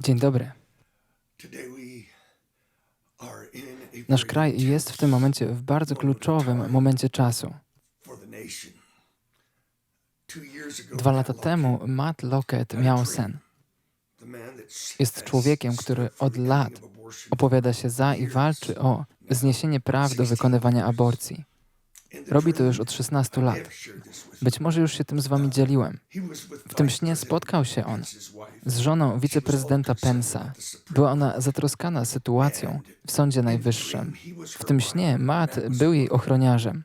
Dzień dobry. Nasz kraj jest w tym momencie w bardzo kluczowym momencie czasu. Dwa lata temu Matt Lockett miał sen. Jest człowiekiem, który od lat opowiada się za i walczy o zniesienie praw do wykonywania aborcji. Robi to już od 16 lat. Być może już się tym z wami dzieliłem. W tym śnie spotkał się on z żoną wiceprezydenta Pensa. Była ona zatroskana sytuacją w Sądzie Najwyższym. W tym śnie Matt był jej ochroniarzem.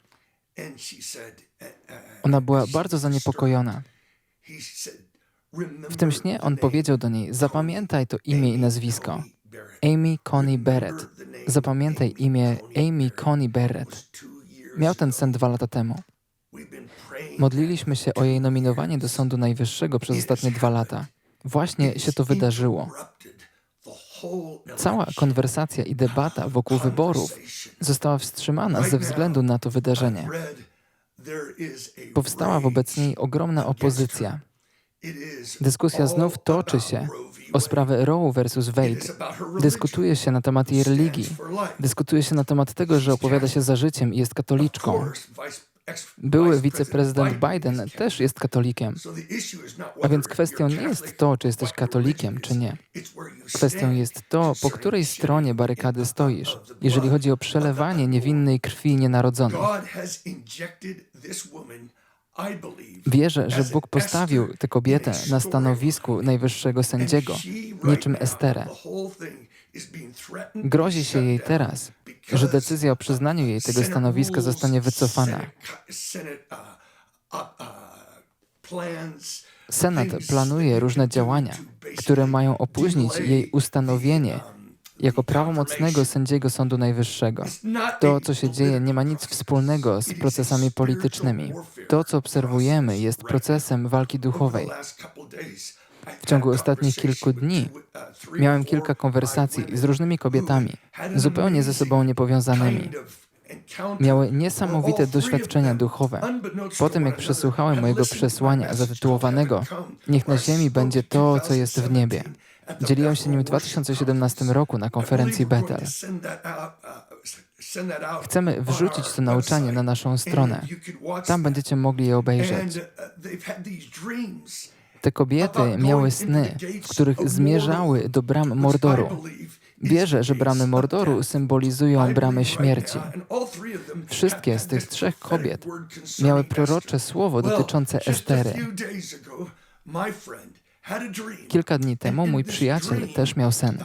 Ona była bardzo zaniepokojona. W tym śnie on powiedział do niej: Zapamiętaj to imię i nazwisko. Amy Coney Barrett. Zapamiętaj imię Amy Coney Barrett. Miał ten sen dwa lata temu. Modliliśmy się o jej nominowanie do Sądu Najwyższego przez ostatnie dwa lata. Właśnie się to wydarzyło. Cała konwersacja i debata wokół wyborów została wstrzymana ze względu na to wydarzenie. Powstała wobec niej ogromna opozycja. Dyskusja znów toczy się o sprawę Roe versus Wade. Dyskutuje się na temat jej religii. Dyskutuje się na temat tego, że opowiada się za życiem i jest katoliczką. Były wiceprezydent Biden też jest katolikiem. A więc kwestią nie jest to, czy jesteś katolikiem, czy nie. Kwestią jest to, po której stronie barykady stoisz, jeżeli chodzi o przelewanie niewinnej krwi nienarodzonych. Wierzę, że Bóg postawił tę kobietę na stanowisku najwyższego sędziego, niczym Esterę. Grozi się jej teraz, że decyzja o przyznaniu jej tego stanowiska zostanie wycofana. Senat planuje różne działania, które mają opóźnić jej ustanowienie jako prawomocnego sędziego Sądu Najwyższego. To, co się dzieje, nie ma nic wspólnego z procesami politycznymi. To, co obserwujemy, jest procesem walki duchowej. W ciągu ostatnich kilku dni miałem kilka konwersacji z różnymi kobietami, zupełnie ze sobą niepowiązanymi. Miały niesamowite doświadczenia duchowe. Po tym, jak przesłuchałem mojego przesłania zatytułowanego Niech na ziemi będzie to, co jest w niebie. Dzieliłem się nim w 2017 roku na konferencji Bethel. Chcemy wrzucić to nauczanie na naszą stronę. Tam będziecie mogli je obejrzeć. Te kobiety miały sny, w których zmierzały do bram Mordoru. Wierzę, że bramy Mordoru symbolizują bramy śmierci. Wszystkie z tych trzech kobiet miały prorocze słowo dotyczące Estery. Kilka dni temu mój przyjaciel też miał sen.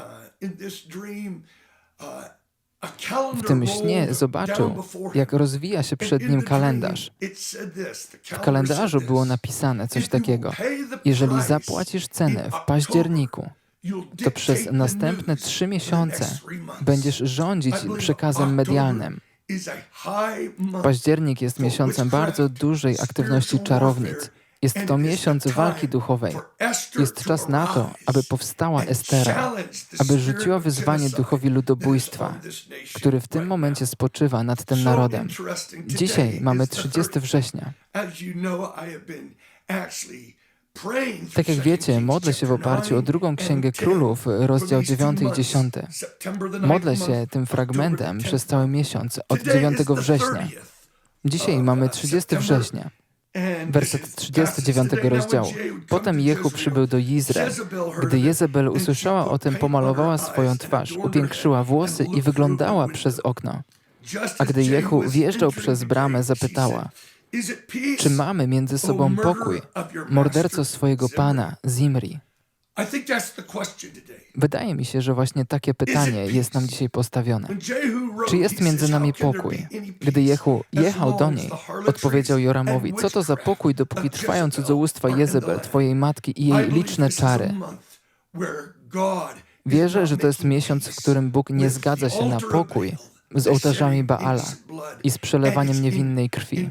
W tym śnie zobaczył, jak rozwija się przed nim kalendarz. W kalendarzu było napisane coś takiego: Jeżeli zapłacisz cenę w październiku, to przez następne trzy miesiące będziesz rządzić przekazem medialnym. Październik jest miesiącem bardzo dużej aktywności czarownic. Jest to miesiąc walki duchowej. Jest czas na to, aby powstała Estera, aby rzuciła wyzwanie duchowi ludobójstwa, który w tym momencie spoczywa nad tym narodem. Dzisiaj mamy 30 września. Tak jak wiecie, modlę się w oparciu o drugą Księgę Królów, rozdział 9 i 10. Modlę się tym fragmentem przez cały miesiąc, od 9 września. Dzisiaj mamy 30 września. Werset 39 rozdziału. Potem Jehu przybył do Izrael. Gdy Jezebel usłyszała o tym, pomalowała swoją twarz, upiększyła włosy i wyglądała przez okno. A gdy Jehu wjeżdżał przez bramę, zapytała, czy mamy między sobą pokój, morderco swojego pana, Zimri? Wydaje mi się, że właśnie takie pytanie jest nam dzisiaj postawione. Czy jest między nami pokój? Gdy Jehu jechał do niej, odpowiedział Joramowi, co to za pokój, dopóki trwają cudzołóstwa Jezebel, twojej matki i jej liczne czary? Wierzę, że to jest miesiąc, w którym Bóg nie zgadza się na pokój z ołtarzami Baala i z przelewaniem niewinnej krwi.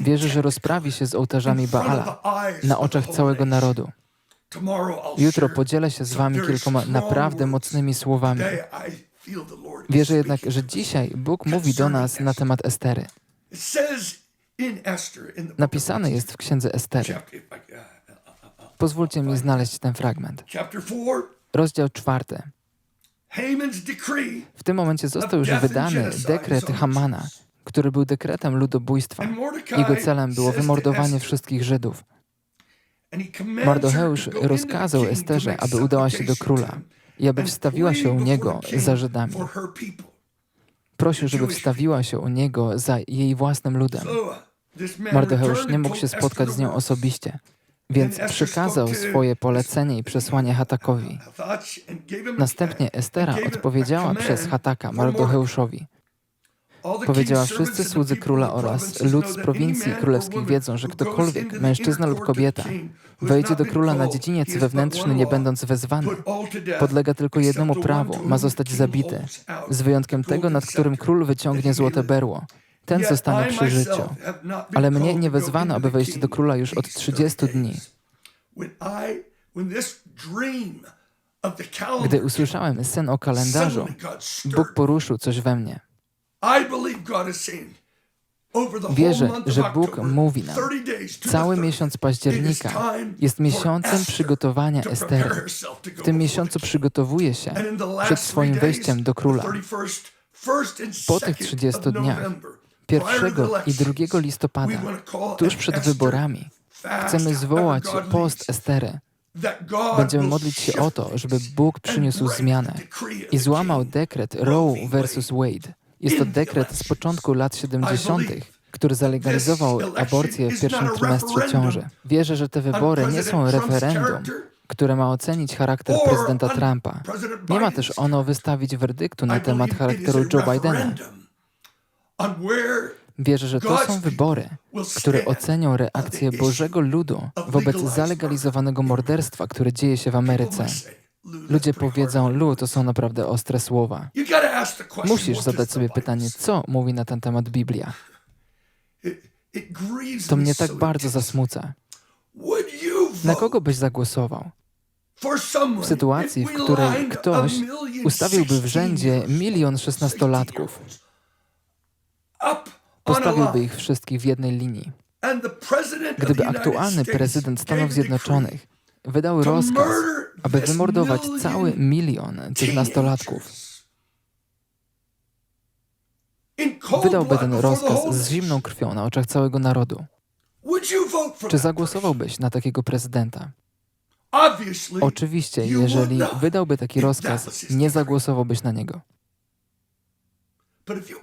Wierzę, że rozprawi się z ołtarzami Baala na oczach całego narodu. Jutro podzielę się z Wami kilkoma naprawdę mocnymi słowami. Wierzę jednak, że dzisiaj Bóg mówi do nas na temat Estery. Napisane jest w księdze Estery. Pozwólcie mi znaleźć ten fragment. Rozdział czwarty. W tym momencie został już wydany dekret Hamana, który był dekretem ludobójstwa. Jego celem było wymordowanie wszystkich Żydów. Mardocheusz rozkazał Esterze, aby udała się do króla i aby wstawiła się u niego za Żydami. Prosił, żeby wstawiła się u niego za jej własnym ludem. Uh, Mardecheusz returned nie mógł się spotkać z nią osobiście, więc przekazał swoje polecenie i przesłanie Hatakowi. Następnie Estera odpowiedziała przez Hataka. Mardocheuszowi. Powiedziała, wszyscy słudzy króla oraz lud z prowincji królewskich wiedzą, że ktokolwiek, mężczyzna lub kobieta, wejdzie do króla na dziedziniec wewnętrzny, nie będąc wezwany. Podlega tylko jednemu prawu, ma zostać zabity, z wyjątkiem tego, nad którym król wyciągnie złote berło. Ten zostanie przy życiu. Ale mnie nie wezwano, aby wejść do króla już od these 30 30 dni. Gdy usłyszałem sen o kalendarzu, Bóg poruszył coś we mnie. Wierzę, że Bóg mówi nam, 30 days to Cały the 30th, miesiąc października jest miesiącem przygotowania Estery. W tym miesiącu przygotowuje się przed swoim wejściem do króla. the 31st, first and Po tych second 30 of dniach, November, prior to the 1 i elections, 2 listopada, tuż przed wyborami, chcemy zwołać post Estery. Będziemy modlić się o to, żeby Bóg przyniósł zmianę i złamał dekret Roe versus Wade. Jest to dekret z początku lat 70., który zalegalizował aborcję w pierwszym trymestrze ciąży. Wierzę, że te wybory nie są referendum, które ma ocenić charakter prezydenta Trumpa. Nie ma też ono wystawić werdyktu na temat charakteru Joe Bidena. Wierzę, że to są wybory, które ocenią reakcję Bożego ludu wobec zalegalizowanego morderstwa, które dzieje się w Ameryce. Ludzie powiedzą, Lu, to są naprawdę ostre słowa. Musisz zadać sobie pytanie, co mówi na ten temat Biblia. To mnie tak bardzo zasmuca. Na kogo byś zagłosował? W sytuacji, w której ktoś ustawiłby w rzędzie 16 milion szesnastolatków, postawiłby ich wszystkich w jednej linii. Gdyby aktualny prezydent Stanów Zjednoczonych wydał rozkaz, aby wymordować cały milion tych nastolatków, wydałby ten rozkaz z zimną krwią na oczach całego narodu. Czy zagłosowałbyś na takiego prezydenta? Oczywiście, jeżeli wydałby taki rozkaz, nie zagłosowałbyś na niego.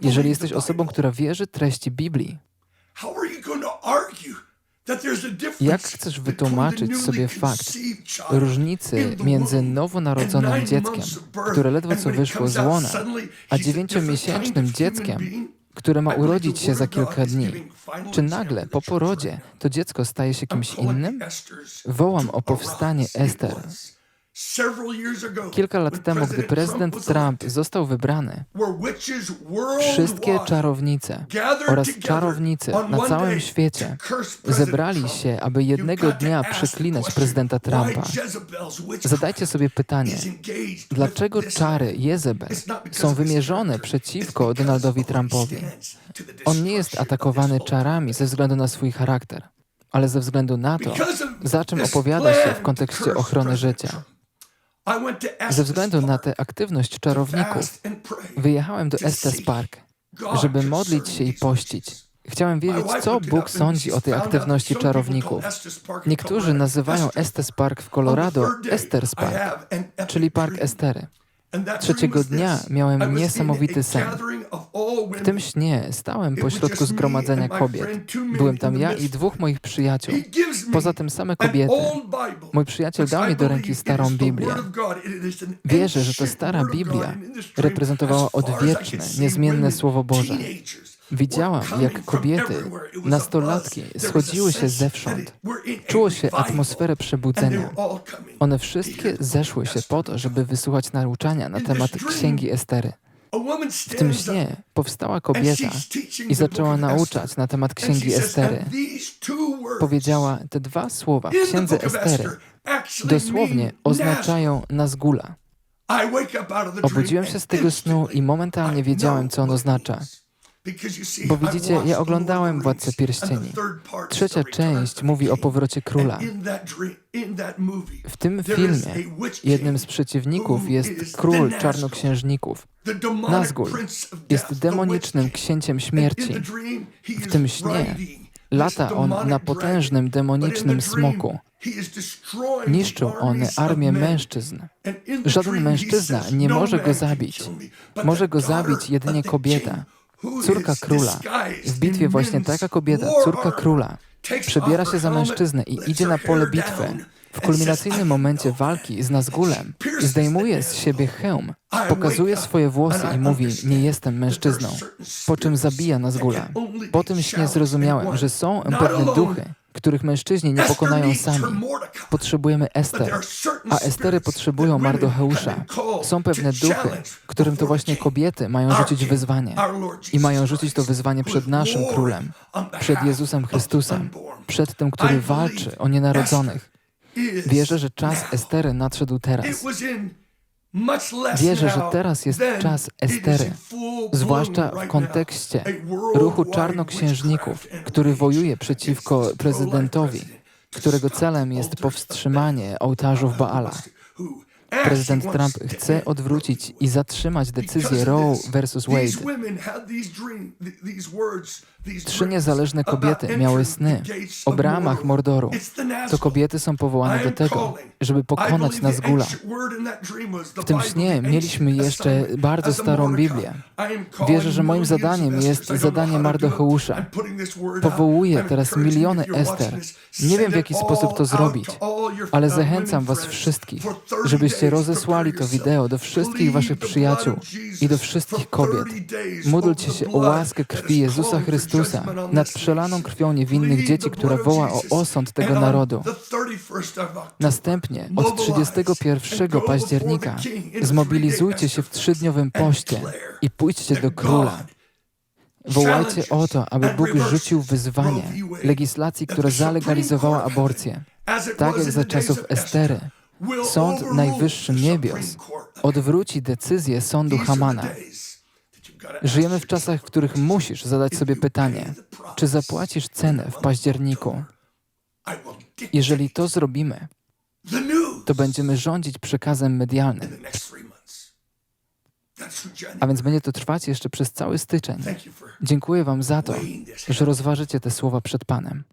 Jeżeli jesteś osobą, która wierzy treści Biblii, Jak chcesz wytłumaczyć sobie fakt różnicy między nowonarodzonym dzieckiem, które ledwo co wyszło z łona, a dziewięciomiesięcznym dzieckiem, które ma urodzić się za kilka dni? Czy nagle po porodzie to dziecko staje się I'm kimś innym? Wołam o powstanie Ester. Kilka lat temu, gdy prezydent Trump został wybrany, wszystkie czarownice oraz czarownicy na całym świecie zebrali się, aby jednego dnia przeklinać prezydenta Trumpa. Zadajcie sobie pytanie, dlaczego czary. Jezebel są wymierzone przeciwko Donaldowi Trumpowi? On nie jest atakowany czarami ze względu na swój charakter, ale ze względu na to, za czym opowiada się w kontekście ochrony życia. Trump. I went to Ze względu na tę aktywność czarowników, wyjechałem do Estes Park, żeby modlić się i pościć. Chciałem wiedzieć, co Bóg sądzi o tej aktywności czarowników. Niektórzy nazywają. Estes Park w Colorado Esters Park, czyli Park. Estery. Trzeciego dnia miałem niesamowity sen. W tym śnie stałem pośrodku zgromadzenia kobiet. Byłem tam ja i dwóch moich przyjaciół. Poza tym same kobiety. Mój przyjaciel dał mi do ręki starą Biblię. Wierzę, że ancient stara. Biblia reprezentowała odwieczne, niezmienne Słowo Boże. Widziałam, jak kobiety, nastolatki schodziły się zewsząd. Czuło się atmosferę przebudzenia. One wszystkie zeszły się po to, żeby wysłuchać nauczania na temat Księgi Estery. W tym śnie powstała kobieta i zaczęła nauczać na temat Księgi Estery. "And these two words Powiedziała te dwa słowa w Księdze Estery dosłownie oznaczają Nazgula. Obudziłem się z tego snu i momentalnie wiedziałem, co it oznacza. Bo widzicie, ja oglądałem Władcę Pierścieni. Trzecia część mówi o powrocie króla. W tym filmie jednym z przeciwników jest król czarnoksiężników. Nazgul jest demonicznym księciem śmierci. W tym śnie Lata on na potężnym, demonicznym smoku. armies of armię mężczyzn. Żaden mężczyzna nie "No może go zabić. Może go zabić jedynie kobieta. Córka króla. W bitwie właśnie taka kobieta, córka króla, przebiera się za mężczyznę i idzie na pole bitwy. W kulminacyjnym says, "I momencie know walki z Nazgulem zdejmuje z siebie hełm, pokazuje swoje włosy i mówi, nie jestem mężczyzną. Po czym zabija Nazgula. be Potemśnie challenged zrozumiałem, że są pewne duchy, których mężczyźni nie pokonają sami. Potrzebujemy Ester, a Estery potrzebują Mardocheusza. Są pewne duchy, którym to właśnie kobiety mają rzucić wyzwanie. I mają rzucić to wyzwanie przed naszym królem, przed Jezusem Chrystusem, przed tym, który walczy o nienarodzonych. Wierzę, że czas. Estery nadszedł teraz. Wierzę, że teraz jest czas Estery, zwłaszcza w kontekście ruchu czarnoksiężników, który wojuje przeciwko prezydentowi, którego celem jest powstrzymanie ołtarzów Baal, Baala. Prezydent Trump chce odwrócić i zatrzymać decyzję Roe versus Wade. Trzy niezależne kobiety miały sny o bramach Mordoru. To kobiety są powołane do tego, żeby pokonać Nazgula. W tym śnie mieliśmy jeszcze bardzo starą. Biblię. Wierzę, że moim zadaniem jest zadanie. Mardocheusza. Powołuję teraz miliony Ester. Nie wiem, w jaki sposób to zrobić, ale zachęcam Was wszystkich, For 30 żebyście rozesłali to wideo do wszystkich Waszych przyjaciół i do wszystkich 30 kobiet. Módlcie się o łaskę krwi Jezusa for Chrystusa nad przelaną krwią niewinnych dzieci, która woła o osąd tego narodu. the 31st of October, Następnie od mobilize 31 and go października zmobilizujcie się w trzydniowym poście i pójdźcie do króla. Wołajcie o to, aby Bóg rzucił wyzwanie legislacji, która zalegalizowała aborcję. Tak jak za czasów Estery, Sąd Najwyższy niebios odwróci decyzję sądu Hamana. Żyjemy w czasach, w których musisz zadać sobie pytanie, czy zapłacisz cenę w październiku? Jeżeli to zrobimy, to będziemy rządzić przekazem medialnym. A więc będzie to trwać jeszcze przez cały styczeń. Dziękuję Wam za to, że rozważycie te słowa przed Panem.